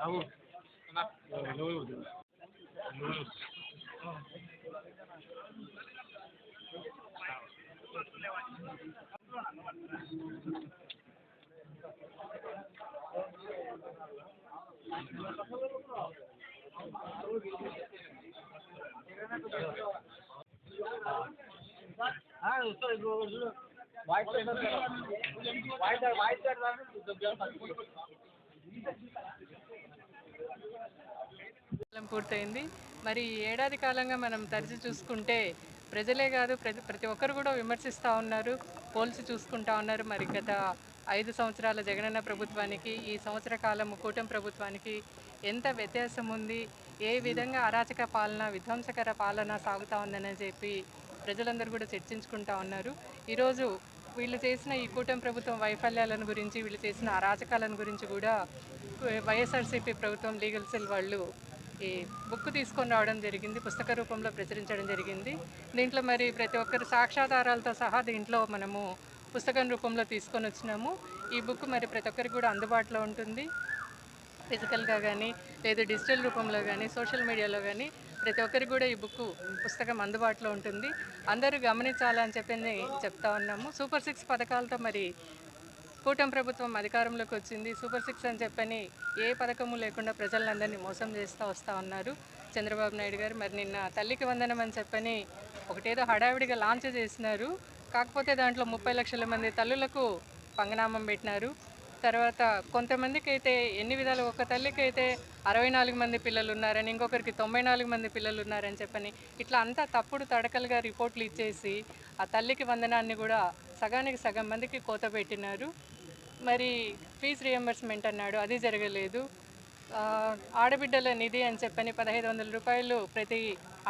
Vamos. No, no, no. పూర్తయింది. మరి ఏడాది కాలంగా మనం తరిచి చూసుకుంటే ప్రజలే కాదు ప్రతి ప్రతి ఒక్కరు కూడా విమర్శిస్తూ ఉన్నారు పోల్చి చూసుకుంటా ఉన్నారు. మరి గత ఐదు సంవత్సరాల జగనన్న ప్రభుత్వానికి ఈ సంవత్సర కాలం కూటమి ప్రభుత్వానికి ఎంత వ్యత్యాసం ఉంది? ఏ విధంగా అరాచక పాలన విధ్వంసకర పాలన సాగుతూ ఉందని చెప్పి ప్రజలందరూ కూడా చర్చించుకుంటా ఉన్నారు. ఈరోజు వీళ్ళు చేసిన ఈ కూటమి ప్రభుత్వం వైఫల్యాలను గురించి వీళ్ళు చేసిన అరాచకాలను గురించి కూడా వైఎస్ఆర్సీపీ ప్రభుత్వం లీగల్ సెల్ వాళ్ళు ఈ బుక్ తీసుకొని రావడం జరిగింది పుస్తక రూపంలో ప్రచురించడం జరిగింది. దీంట్లో మరి ప్రతి ఒక్కరు సాక్ష్యాధారాలతో సహా దీంట్లో మనము పుస్తకం రూపంలో తీసుకొని వచ్చినాము. ఈ బుక్ మరి ప్రతి ఒక్కరికి కూడా అందుబాటులో ఉంటుంది. ఫిజికల్గా కానీ లేదా డిజిటల్ రూపంలో కానీ సోషల్ మీడియాలో కానీ ప్రతి ఒక్కరికి కూడా ఈ బుక్ పుస్తకం అందుబాటులో ఉంటుంది. అందరూ గమనించాలని చెప్పి చెప్తా ఉన్నాము. సూపర్ సిక్స్ పథకాలతో మరి కూటమి ప్రభుత్వం అధికారంలోకి వచ్చింది. సూపర్ సిక్స్ అని చెప్పని ఏ పథకము లేకుండా ప్రజలందరినీ మోసం చేస్తూ వస్తూ ఉన్నారు. చంద్రబాబు నాయుడు గారు మరి నిన్న తల్లికి వందనం అని చెప్పని ఒకటేదో హడావిడిగా లాంచ్ చేసినారు. కాకపోతే దాంట్లో ముప్పై లక్షల మంది తల్లులకు పంగనామం పెట్టినారు. తర్వాత కొంతమందికి అయితే ఎన్ని విధాలు ఒక తల్లికి అయితే అరవై నాలుగు మంది పిల్లలు ఉన్నారని ఇంకొకరికి తొంభై నాలుగు మంది పిల్లలు ఉన్నారని చెప్పని ఇట్లా అంతా తప్పుడు తడకలుగా రిపోర్ట్లు ఇచ్చేసి ఆ తల్లికి వందనాన్ని కూడా సగానికి సగం మందికి కోత పెట్టినారు. మరి ఫీజు రియంబర్స్మెంట్ అన్నాడు అది జరగలేదు. ఆడబిడ్డల నిధి అని చెప్పని పదహైదు వందల రూపాయలు ప్రతి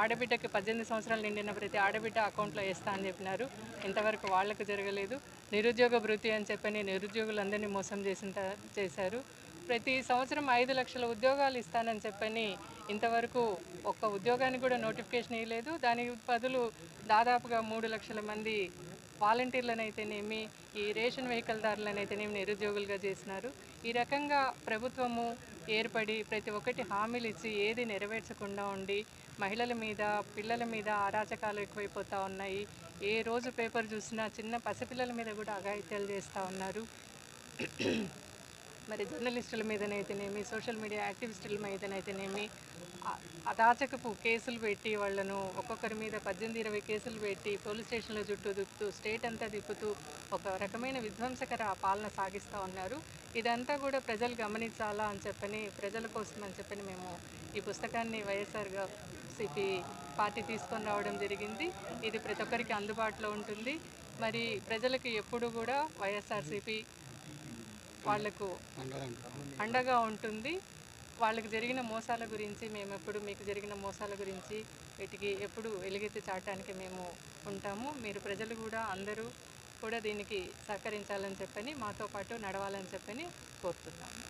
ఆడబిడ్డకి పద్దెనిమిది సంవత్సరాలు నిండిన ప్రతి ఆడబిడ్డ అకౌంట్లో వేస్తా అని చెప్పినారు. ఇంతవరకు వాళ్ళకు జరగలేదు. నిరుద్యోగ భృతి అని చెప్పని నిరుద్యోగులందరినీ మోసం చేసిన చేశారు. ప్రతి సంవత్సరం ఐదు లక్షల ఉద్యోగాలు ఇస్తానని చెప్పని ఇంతవరకు ఒక్క ఉద్యోగానికి కూడా నోటిఫికేషన్ ఇవ్వలేదు దాని బదులు దాదాపుగా మూడు లక్షల మంది వాలంటీర్లనైతేనేమి ఈ రేషన్ వెహికల్ దారులనైతేనేమి నిరుద్యోగులుగా చేసినారు. ఈ రకంగా ప్రభుత్వము ఏర్పడి ప్రతి ఒక్కటి హామీలు ఇచ్చి ఏది నెరవేర్చకుండా ఉండి మహిళల మీద పిల్లల మీద అరాచకాలు ఎక్కువైపోతూ ఉన్నాయి. ఏ రోజు పేపర్ చూసినా చిన్న పసిపిల్లల మీద కూడా అఘాయిత్యాలు చేస్తూ ఉన్నారు. మరి జర్నలిస్టుల మీదనైతేనేమి సోషల్ మీడియా యాక్టివిస్టుల మీదనైతేనేమి అదాచకపు కేసులు పెట్టి వాళ్ళను ఒక్కొక్కరి మీద పద్దెనిమిది ఇరవై కేసులు పెట్టి పోలీస్ స్టేషన్ల చుట్టూ దిక్కుతూ స్టేట్ అంతా తిప్పుతూ ఒక రకమైన విధ్వంసకర పాలన సాగిస్తూ ఉన్నారు. ఇదంతా కూడా ప్రజలు గమనించాలా అని చెప్పని ప్రజల కోసం అని చెప్పని మేము ఈ పుస్తకాన్ని వైఎస్ఆర్గా సిపి పార్టీ తీసుకొని రావడం జరిగింది. ఇది ప్రతి ఒక్కరికి అందుబాటులో ఉంటుంది. మరి ప్రజలకు ఎప్పుడు కూడా వైఎస్ఆర్సీపీ వాళ్ళకు అండగా ఉంటుంది. వాళ్ళకి జరిగిన మోసాల గురించి మేము ఎప్పుడు మీకు జరిగిన మోసాల గురించి వీటికి ఎప్పుడు వెలుగెత్తి చాటడానికి మేము ఉంటాము. మీరు ప్రజలు కూడా అందరూ కూడా దీనికి సహకరించాలని చెప్పని మాతో పాటు నడవాలని చెప్పని కోరుతున్నాము.